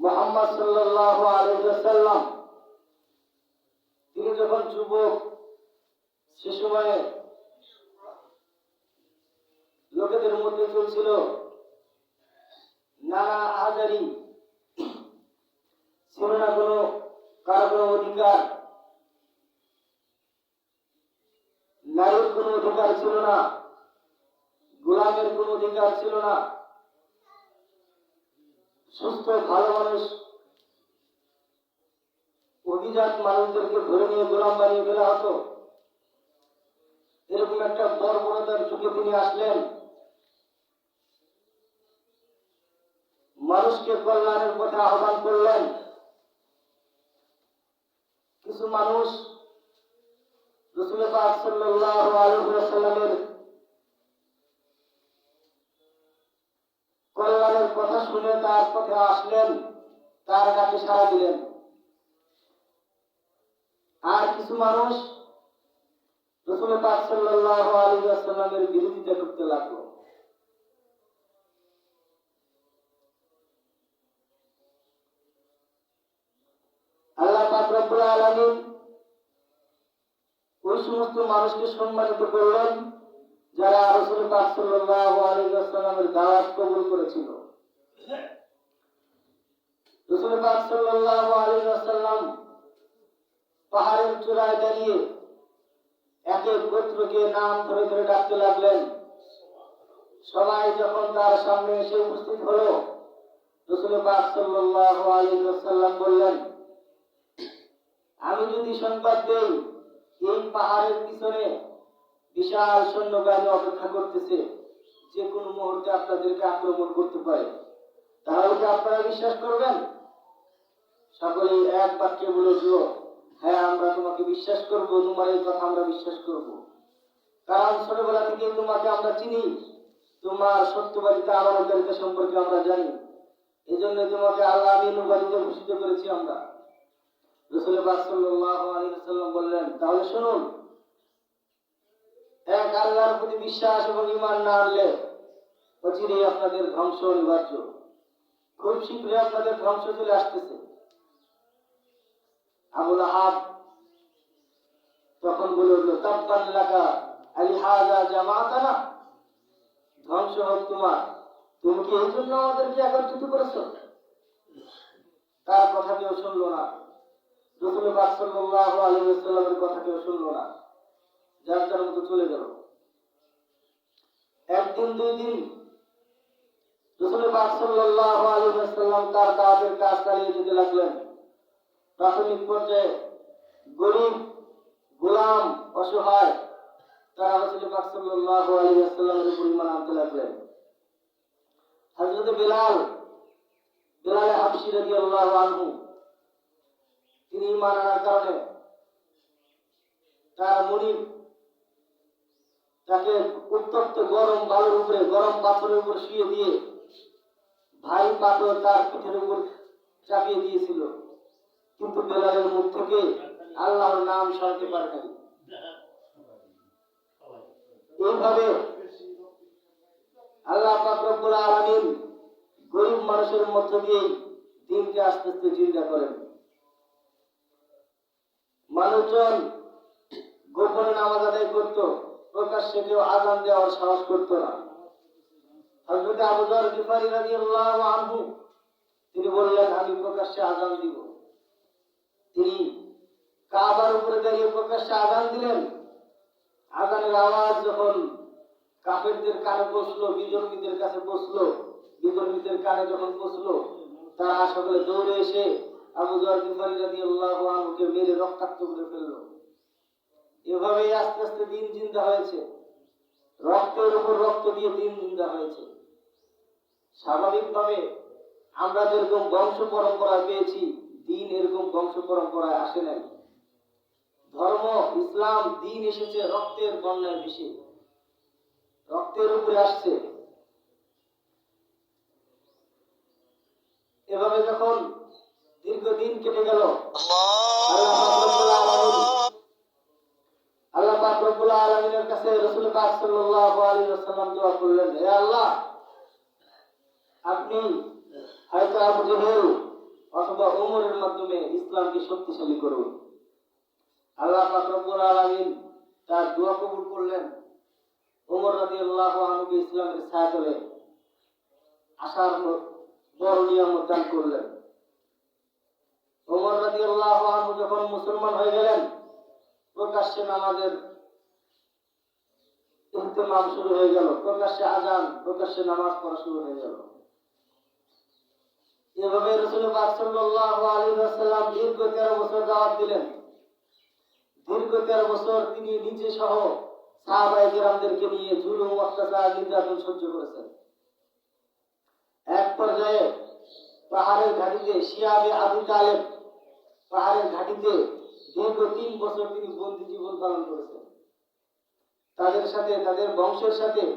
মোহাম্মদ সাল্লাল্লাহু আলাইহি ওয়াসাল্লাম, তিনি যখন যুবক, সে সময়ে লোকেদের মধ্যে চলছিল নানা আজারি ছিল না কোনো কারও কোনো অধিকার, নারীর কোনো অধিকার ছিল না, গোলামের কোনো অধিকার ছিল না। সুস্থ, ভালো মানুষ। অভিজাত মানুষদেরকে ধরে নিয়ে গোলাম বানিয়ে ফেলা হতো। এরকম একটা বর্বরতার যুগে তিনি আসলেন। মানুষকে কল্যাণের পথে আহ্বান করলেন। কিছু মানুষ রসুল পাক সাল্লাল্লাহু আলাইহি কল্যাণের কথা শুনে তার পথে আসলেন, তার কাছে সাড়া দিলেন। আর কিছু মানুষ রসুল পাক আলাইহি ওয়াসাল্লামের বিরোধিতা করতে লাগল। আল্লাহ পাক রব্বুল আলামিন ওই সমস্ত মানুষকে সম্মানিত করলেন। যারা রসুল পাক সাল্লাল্লাহু দাওয়াত কবুল করেছিল। রসুল পাহাড়ের চূড়ায় দাঁড়িয়ে এক গোত্রকে নাম ধরে ধরে ডাকতে লাগলেন। সবাই যখন তার সামনে এসে উপস্থিত হলো, রসুল পাক সাল্লাল্লাহু আলাইহি বললেন, আমি যদি সংবাদ দেই, এই পাহাড়ের পিছনে বিশাল সৈন্যবাহিনী অপেক্ষা করতেছে। যে কোনো মুহূর্তে আপনাদেরকে আক্রমণ করতে পারে। তাহলে কি আপনারা বিশ্বাস করবেন? সকলে এক বাক্যে বলে উঠল হ্যাঁ আমরা তোমাকে বিশ্বাস করব তোমার এই কথা আমরা বিশ্বাস করব। কারণ ছোটবেলা থেকে তোমাকে আমরা চিনি। তোমার সত্যবাদিতা আমানতদারিতা সম্পর্কে আমরা জানি। এই জন্য তোমাকে আল্লাহ আমি উপাধিতে ভূষিত করেছি আমরা। রসুল সাল্লাল্লাহু আলাইহি বললেন, তাহলে শুনুন এক আল্লাহর প্রতি বিশ্বাস এবং ঈমান না আনলে অচিরেই আপনাদের ধ্বংস অনিবার্য। খুব শীঘ্রই আপনাদের ধ্বংস চলে আসতেছে। আবুল আহাব তখন বলে উঠল তাব্বান লাকা আলি হাজা জামাতানা। ধ্বংস হোক তোমার। তুমি কি এই জন্য আমাদেরকে একত্রিত করেছ? তার কথা কেউ শুনলো না। রসুল পাক সাল্লাল্লাহু আলাইহি কথা কেউ শুনলো না। যার যার মতো চলে গেল। একদিন, দুই দিন রসুল পাক সাল্লাল্লাহু আলাইহি ওয়াসাল্লাম তার দাওয়াতের কাজ চালিয়ে যেতে লাগলেন, প্রাথমিক পর্যায়ে গরিব, গোলাম, অসহায় তারা রসুল পাক সাল্লাল্লাহু আলাইহি ওয়াসাল্লামের উপর ঈমান আনতে লাগলেন। হযরত বিলাল বিলাল হাবশি রাদিয়াল্লাহু আনহু, তিনি ঈমান আনার কারণে তার মনিব তাকে উত্তপ্ত গরম বালুর উপরে, গরম পাথরের উপর শুয়ে দিয়ে ভারী পাথর তার পিঠের উপর চাপিয়ে দিয়েছিল। কিন্তু বেলালের মুখ থেকে আল্লাহর নাম সরাতে পারে নাই। এইভাবে আল্লাহ পাক রব্বুল আলামিন গরিব মানুষের মধ্য দিয়ে দিনকে আস্তে আস্তে চিন্তা করেন। মানুষজন গোপনে নামাজ আদায় করত। প্রকাশ্যে কেউ আজান দেওয়ার সাহস করতো না। হযরত আবু যর গিফারি রাদিয়াল্লাহু আনহু, তিনি বললেন, আমি প্রকাশ্যে আজান দিব। তিনি কাবার উপরে দাঁড়িয়ে প্রকাশ্যে আজান দিলেন। আজানের আওয়াজ যখন কাফেরদের কানে পৌঁছলো বিজর্মীদের কাছে পৌঁছলো বিজর্মীদের কানে যখন পৌঁছলো, তারা সকলে দৌড়ে এসে আবু যর গিফারি রাদিয়াল্লাহু আনহুকে মেরে রক্তাক্ত করে ফেলল। এভাবেই আস্তে আস্তে দিন জিন্দা হয়েছে। রক্তের উপর রক্ত দিয়ে দিন জিন্দা হয়েছে। স্বাভাবিকভাবে আমরা যেরকম বংশ পরম্পরা পেয়েছি দিন এরকম বংশ পরম্পরায় আসে নাই। ধর্ম ইসলাম দিন এসেছে রক্তের বন্যায় বেশি রক্তের উপরে আসছে। এভাবে যখন দীর্ঘদিন কেটে গেল আল্লাহ! আলামিনের কাছে আল্লাহ, আপনি অথবা ওমরের মাধ্যমে ইসলামকে শক্তিশালী করুন। আল্লাহ পাক রব্বুল তার দোয়া কবুল করলেন। ওমর রাদিয়াল্লাহু আনহুকে ইসলামের ছায়াতলে আসার বড় নিয়ামত দান করলেন। ওমর রাদিয়াল্লাহু আনহু যখন মুসলমান হয়ে গেলেন প্রকাশ্যে নামাজের ইহতেমাম শুরু হয়ে গেল। প্রকাশ্যে আজান, প্রকাশ্যে নামাজ পড়া শুরু হয়ে গেল। এভাবে রসুল পাক দীর্ঘ 13 বছর দাওয়াত দিলেন। দীর্ঘ 13 বছর তিনি নিজে সহ সাহাবায়ে কেরামদেরকে নিয়ে জুলুম, অত্যাচার, নির্যাতন সহ্য করেছেন। এক পর্যায়ে পাহাড়ের ঘাটিতে শিয়াবে আবু তালেব পাহাড়ের ঘাটিতে দীর্ঘ তিন বছর তিনি বন্দী জীবন পালন করেছেন। তাদের সাথে, তাদের বংশের সাথে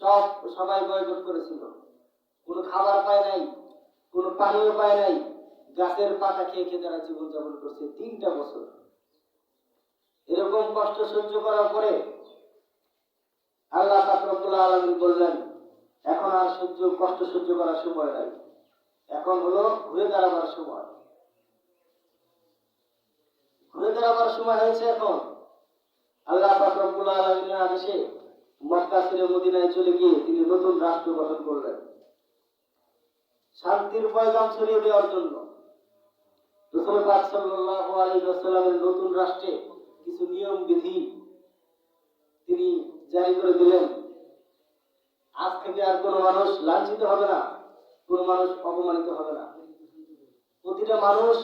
সব, সবাই বয়কট করেছিল। কোনো খাবার পায় নাই, কোনো পানীয় পায় নাই, গাছের পাতা খেয়ে খেয়ে তারা জীবনযাপন করছে তিনটা বছর। এরকম কষ্ট সহ্য করার পরে আল্লাহ তাকরবুল্লাহ আলমী বললেন, এখন আর সহ্য, কষ্ট সহ্য করার সময় নাই। এখন হলো ঘুরে দাঁড়াবার সময়। ঘুরে দাঁড়াবার সময় হয়েছে এখন। আল্লাহ পাক রব্বুল আদেশে মক্কা ছেড়ে মদিনায় চলে গিয়ে তিনি নতুন রাষ্ট্র গঠন করলেন। শান্তির পয়গাম ছড়িয়ে দেওয়ার জন্য রসুল পাক নতুন রাষ্ট্রে কিছু নিয়ম, বিধি তিনি জারি করে দিলেন। আজ থেকে আর কোনো মানুষ লাঞ্ছিত হবে না, কোনো মানুষ অপমানিত হবে না। প্রতিটা মানুষ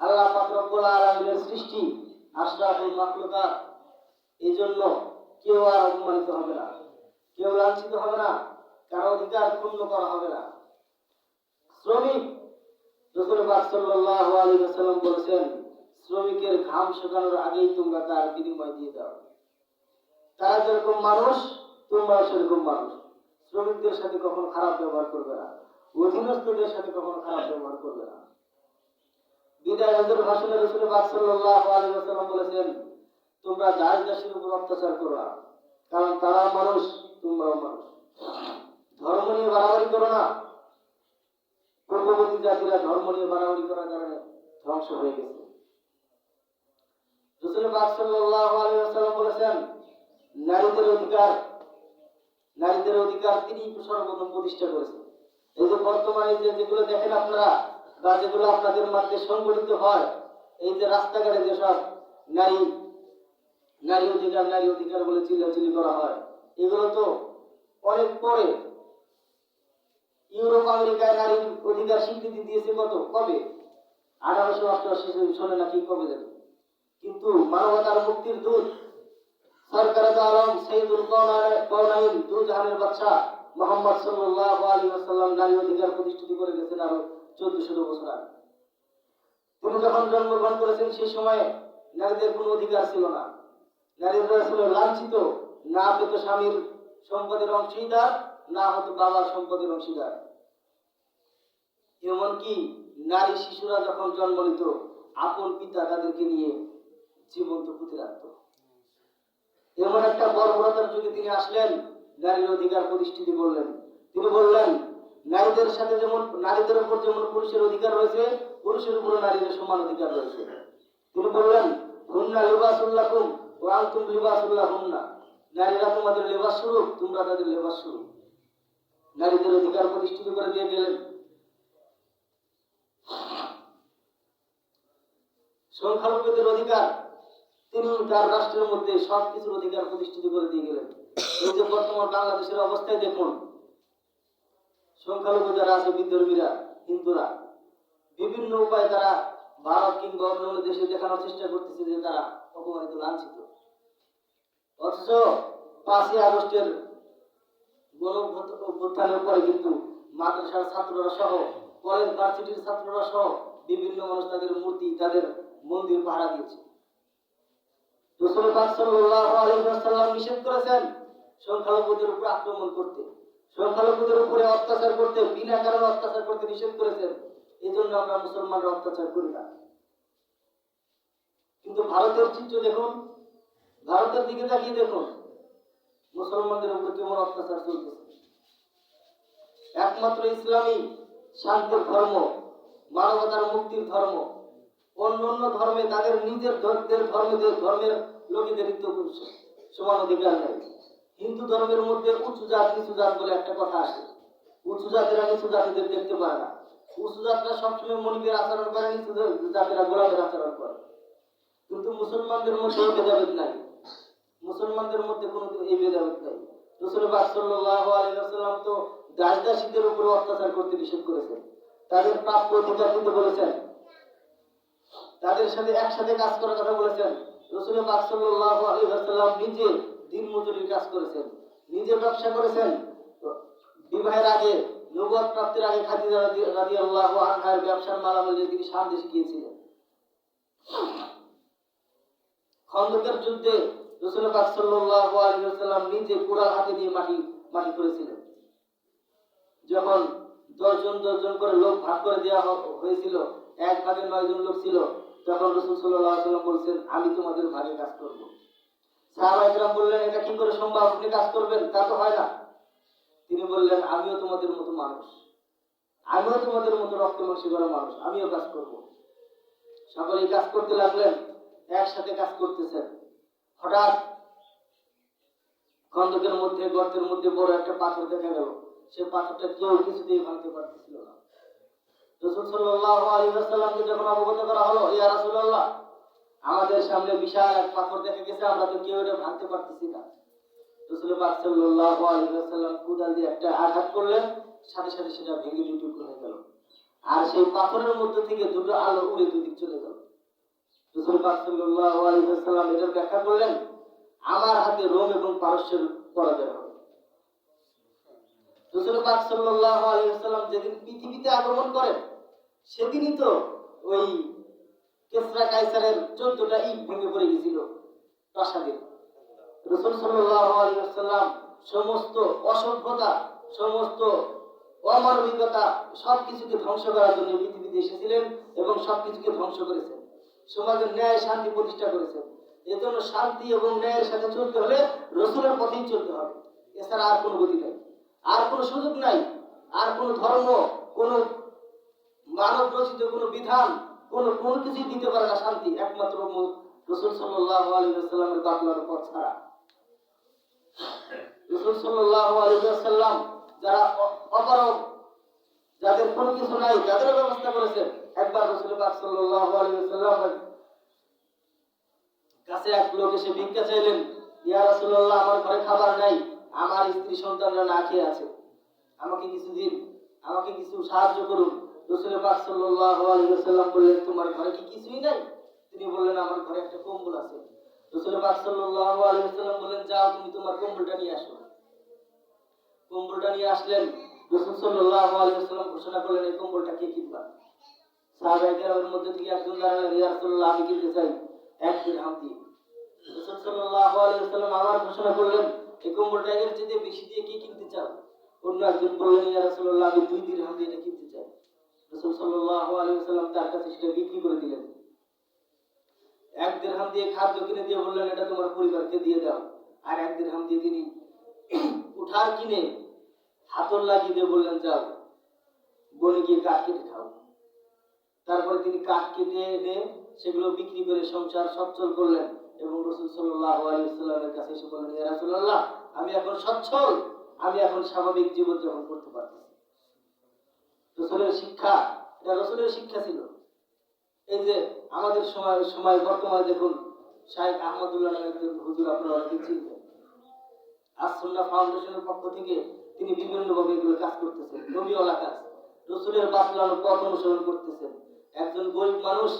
আল্লাহ পাক রব্বুল আলামিনের সৃষ্টি, আশরাফুল এই জন্য কেউ আর অপমানিত হবে না। কেউ লাঞ্ছিত হবে না। কারও অধিকার করা হবে না। শ্রমিক, রসুল ওয়াসাল্লাম বলেছেন, শ্রমিকের ঘাম শুকানোর আগেই তোমরা তার বিনিময় দিয়ে দাও। তারা যেরকম মানুষ তোমরা সেরকম মানুষ। শ্রমিকদের সাথে কখনো খারাপ ব্যবহার করবে না। অধীনস্থদের সাথে কখনো খারাপ ব্যবহার করবে না। বলেছেন, তোমরা দাস দাসের উপর অত্যাচার করো কারণ তারা মানুষ, তোমরাও মানুষ। ধর্ম নিয়ে বাড়াবাড়ি করো না। পূর্ববর্তী জাতিরা ধর্ম নিয়ে বাড়াবাড়ি করার কারণে ধ্বংস হয়ে গেছে। নারীদের অধিকার নারীদের অধিকার তিনি সর্বপ্রথম প্রতিষ্ঠা করেছেন। এই যে বর্তমানে যেগুলো দেখেন আপনারা বা যেগুলো আপনাদের মধ্যে সংগঠিত হয়। এই যে রাস্তাঘাটে যেসব নারী নারী অধিকার নারী অধিকার বলে চিল্লাচিল্লি করা হয়, এগুলো তো অনেক পরে ইউরোপ, আমেরিকায় নারী অধিকার স্বীকৃতি দিয়েছে কত? কবে? আঠারোশো অষ্টআশি সনে নাকি কবে দেবে কিন্তু মানবতার মুক্তির দূত সরকার আলম সৈয়দুল কওনায়- কওনাইন দু জাহানের বাদশা মোহাম্মদ সাল্লাল্লাহু আলাইহি ওয়াসাল্লাম নারী অধিকার প্রতিষ্ঠিত করে গেছেন আরও চোদ্দশো বছর আগে। তিনি যখন জন্মগ্রহণ করেছেন, সেই সময়ে নারীদের কোনো অধিকার ছিল না। নারীরা ছিল লাঞ্ছিত, না পেত স্বামীর সম্পদের অংশীদার, না হতো বাবার সম্পদের অংশীদার। এমনকি নারী শিশুরা যখন জন্ম নিত, আপন পিতা তাদেরকে নিয়ে জীবন্ত পুঁতে রাখত। এমন একটা বর্বরতার যুগে তিনি আসলেন, নারীর অধিকার প্রতিষ্ঠিত করলেন। তিনি বললেন নারীদের সাথে যেমন, নারীদের উপর যেমন পুরুষের অধিকার রয়েছে, পুরুষের উপর নারীদের সমান অধিকার রয়েছে। তিনি বললেন, হুন্না লিবাসুল্লাকুম ও আনতুম লিবাসুল্লাহ হুন্না নারীরা তোমাদের লেবাস স্বরূপ, তোমরা তাদের লেবাস স্বরূপ। নারীদের অধিকার প্রতিষ্ঠিত করে দিয়ে গেলেন। সংখ্যালঘুদের অধিকার, তিনি তার রাষ্ট্রের মধ্যে সব কিছুর অধিকার প্রতিষ্ঠিত করে দিয়ে গেলেন। এই যে বর্তমান বাংলাদেশের অবস্থায় দেখুন সংখ্যালঘু যারা আছে বিধর্মীরা হিন্দুরা, বিভিন্ন উপায়ে তারা ভারত কিংবা অন্য দেশে দেখানোর চেষ্টা করতেছে যে তারা অপমানিত, লাঞ্ছিত। অথচ পাঁচই আগস্টের গণ পরে কিন্তু মাদ্রাসার ছাত্ররা সহ, কলেজ ভার্সিটির ছাত্ররা সহ বিভিন্ন মানুষ তাদের মূর্তি, তাদের মন্দির পাহারা দিয়েছে। রসুল পাক সাল্লাল্লাহু আলাইহি ওয়াসাল্লাম নিষেধ করেছেন সংখ্যালঘুদের উপর আক্রমণ করতে। সংখ্যালঘুদের উপরে অত্যাচার করতে বিনা কারণে অত্যাচার করতে নিষেধ করেছেন এই জন্য আমরা মুসলমানরা অত্যাচার করি না। কিন্তু ভারতের চিত্র দেখুন, ভারতের দিকে তাকিয়ে দেখুন, মুসলমানদের উপর কেমন অত্যাচার চলতেছে। একমাত্র ইসলামী শান্তির ধর্ম, মানবতার মুক্তির ধর্ম। অন্য অন্য ধর্মে তাদের নিজের ধর্মের ধর্মের লোকেদের সমান অধিকার নেই। হিন্দু ধর্মের মধ্যে উঁচু জাত, নিচু জাত বলে একটা কথা আছে। উঁচু জাতেরা নিচু জাতিদের দেখতে পারে না। উঁচু জাতরা সবসময় মনিবের আচরণ করে, নিচু জাতিরা গোলামের আচরণ করে। কিন্তু মুসলমানদের মধ্যে ভেদাভেদ নাই। মুসলমানদের মধ্যে কোনো এই ভেদাভেদ নাই। রসুল আলাইহি ওয়াসাল্লাম তো দাস দাসীদের উপরে অত্যাচার করতে নিষেধ করেছেন। তাদের প্রাপ্য দিতে বলেছেন। তাদের সাথে একসাথে কাজ করার কথা বলেছেন। রসুল পাক আলাইহি নিজে দিন মজুরির কাজ করেছেন নিজে ব্যবসা করেছেন বিবাহের আগে নবুয়ত প্রাপ্তির আগে খাদিজা রাদিয়াল্লাহু আনহার ব্যবসার মালামাল দিয়ে তিনি সামনে শিখিয়েছিলেন। খন্দকের যুদ্ধে রসুল পাক সাল্লাল্লাহু নিজে কুড়াল হাতে নিয়ে মাটি মাটি করেছিলেন। যখন দশজন দশজন করে লোক ভাগ করে দেওয়া হয়েছিল, এক ভাগে নয় জন লোক ছিল, তখন রসুল সাল্লাল্লাহু আলাইহি বলছেন, আমি তোমাদের ভাগে কাজ করব। এটা কি করে সম্ভব? আপনি কাজ করবেন, তা তো হয় না। তিনি বললেন, আমিও তোমাদের মতো মানুষ। আমিও তোমাদের মতো রক্ত মাংসি করা মানুষ। আমিও কাজ করব। সকলেই কাজ করতে লাগলেন, একসাথে কাজ করতেছেন। হঠাৎ খন্দকের মধ্যে, গর্তের মধ্যে বড় একটা পাথর দেখা গেল। সে পাথরটা কেউ কিছুতেই ভাঙতে পারতেছিল না। রসুল আলাইহি ওয়াসাল্লামকে যখন অবগত করা হলো, ইয়া রাসূলুল্লাহ আমাদের সামনে বিশাল এক পাথর দেখা গেছে, আমরা তো কেউ এটা ভাঙতে পারতেছি না। রসুল কুদাল দিয়ে একটা আঘাত করলেন, সাথে সাথে সেটা ভেঙে টুকরো হয়ে গেল। আর সেই পাথরের মধ্যে থেকে দুটো আলো উড়ে দুদিক চলে গেল। রসুল ব্যাখ্যা করলেন, আমার হাতে রোম এবং পারস্যের পরাজয় হবে। রসুল যেদিন পৃথিবীতে আগমন করেন, সেদিনই তো ওই কেসরা কাইসারের চোদ্দটা ইট ভেঙে পড়ে গেছিল প্রাসাদে। রসুল ওয়াসাল্লাম সমস্ত অসভ্যতা, সমস্ত অমানবিকতা সবকিছুকে ধ্বংস করার জন্য পৃথিবীতে এসেছিলেন এবং সবকিছুকে ধ্বংস করেছেন। সমাজের ন্যায় শান্তি প্রতিষ্ঠা করেছেন। এজন্য শান্তি এবং ন্যায়ের সাথে চলতে হলে রসুলের পথেই চলতে হবে। এছাড়া আর কোনো গতি নাই। আর কোনো সুযোগ নাই। আর কোনো ধর্ম, কোনো মানব রচিত কোনো বিধান কোনো কোনো কিছুই দিতে পারে না শান্তি, একমাত্র রসুল সাল্লাল্লাহু আলাইহি ওয়াসাল্লামের বাতলার পথ ছাড়া। রসুল সাল্লাল্লাহু আলাইহি ওয়াসাল্লাম যারা অ- অপারগ, যাদের কোনো কিছু নাই যাদের ব্যবস্থা করেছেন, একবার রসুল পাক ওয়াসাল্লামের কাছে এক লোক এসে ভিক্ষা চাইলেন, ইয়া রাসূলুল্লাহ, আমার ঘরে খাবার নাই, আমার স্ত্রী সন্তানরা না খেয়ে আছে। আমাকে কিছু দিন, আমাকে কিছু সাহায্য করুন। রসুল পাক সাল্লাল্লাহু আলাইহি ওয়াসাল্লাম বললেন, তোমার ঘরে কম্বলটা নিয়ে আসলেন। ঘোষণা করলেন, এই কম্বলটা কে একজন দিয়ে। বেশি দিয়ে কি কিনতে চাও? অন্য একজন বললেন, ইয়া আমি দুই দিরহাম দিয়ে এটা তার কাছে সেটা বিক্রি করে দিলেন। এক দিয়ে খাদ্য কিনে দিয়ে বললেন, এটা তোমার পরিবারকে দিয়ে দাও। আর এক দিয়ে তিনি উঠার কিনে হাতল লাগিয়ে দিয়ে বললেন, যাও, বনে গিয়ে কাঠ কেটে খাও। তারপরে তিনি কাঠ কেটে এনে সেগুলো বিক্রি করে সংসার সচ্ছল করলেন এবং রসুল সাল্লাল্লাহু আলাইহি ওয়াসাল্লামের কাছে এসে বললেন রাসূলুল্লাহ, আমি এখন সচ্ছল, আমি এখন স্বাভাবিক জীবনযাপন করতে পারতেছি। রসুলের শিক্ষা, এটা রসুলের শিক্ষা ছিল। এই যে আমাদের সময় সময় বর্তমানে দেখুন শাহেখ আহমদুল্লাহ একজন হুজুর আপনারা অনেকে চিনবেন। আসুল্লাহ ফাউন্ডেশনের পক্ষ থেকে তিনি বিভিন্নভাবে এগুলো কাজ করতেছেন, নবীওয়ালা কাজ। রসুলের বাতলানো পথ অনুসরণ করতেছেন। একজন গরিব মানুষ,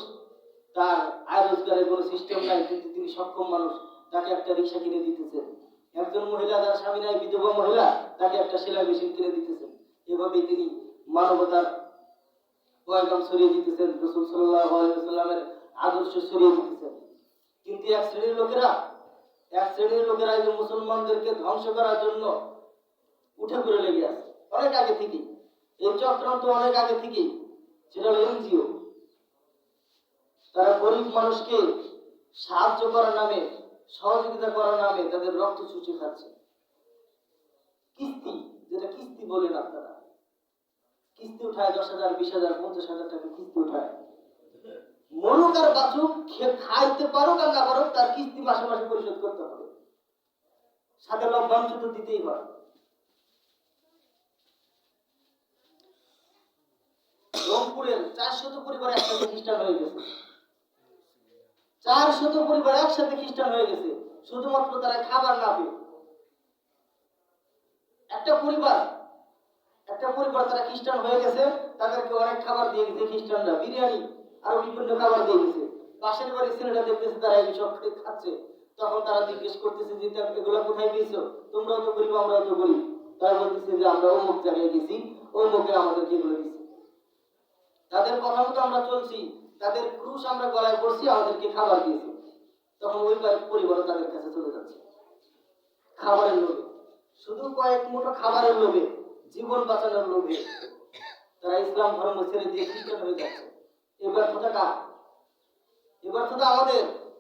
তার আয় রোজগারের কোনো সিস্টেম নাই, কিন্তু তিনি সক্ষম মানুষ, তাকে একটা রিক্সা কিনে দিতেছেন। একজন মহিলা, তার স্বামী নাই, বিধবা মহিলা, তাকে একটা সেলাই মেশিন কিনে দিতেছেন। এভাবেই তিনি মানবতার পয়গাম ছড়িয়ে দিতেছেন, রসুল ওয়াসাল্লামের আদর্শ ছড়িয়ে দিতেছেন। কিন্তু এক শ্রেণির লোকেরা, এক শ্রেণির লোকেরা এই মুসলমানদেরকে ধ্বংস করার জন্য উঠে পড়ে লেগে আছে। অনেক আগে থেকে এই চক্রান্ত অনেক আগে থেকে সেটা হলো এনজিও। তারা গরিব মানুষকে সাহায্য করার নামে, সহযোগিতা করার নামে তাদের রক্ত চুচে খাচ্ছে। কিস্তি, যেটা কিস্তি বলেন আপনারা। কিস্তি উঠায় দশ হাজার, বিশ হাজার, পঞ্চাশ হাজার টাকা কিস্তি মরুক আর বাঁচুক খাইতে পারুক আর না পারুক, তার কিস্তি মাসে মাসে পরিশোধ করতে হবে। সাথে লভ্যাংশ তো দিতেই হয়। রংপুরের চার শত পরিবার একসাথে খ্রিস্টান হয়ে গেছে। চার শত পরিবার একসাথে খ্রিস্টান হয়ে গেছে। শুধুমাত্র তারা খাবার না পেয়ে। একটা পরিবার একটা পরিবার তারা খ্রিস্টান হয়ে গেছে, তাদেরকে অনেক খাবার দিয়ে গেছে খ্রিস্টানরা, বিরিয়ানি আরও বিভিন্ন খাবার দিয়ে গেছে। পাশের বাড়ির ছেলেটা দেখতেছে তারা এইসব খাচ্ছে। তখন তারা জিজ্ঞেস করতেছে যে এগুলো কোথায় পেয়েছ? তোমরাও তো গরিব, আমরাও তো গরিব। তারা বলতেছে যে, আমরা অমুক জায়গায় গেছি, অমুকে আমাদেরকে এগুলো দিচ্ছে তাদের কথা মতো আমরা চলছি, তাদের ক্রুশ আমরা গলায় পড়ছি, আমাদেরকে খাবার দিয়েছে। তখন ওই পরিবার তাদের কাছে চলে যাচ্ছে। খাবারের লোভে। শুধু কয়েক মুঠো খাবারের লোভে। জীবন বাঁচানোর লোভে তারা ইসলাম ধর্ম ছেড়ে দিয়ে খ্রিস্টান হয়ে যাচ্ছে। এবার ব্যর্থতা কার? এ ব্যর্থতা আমাদের।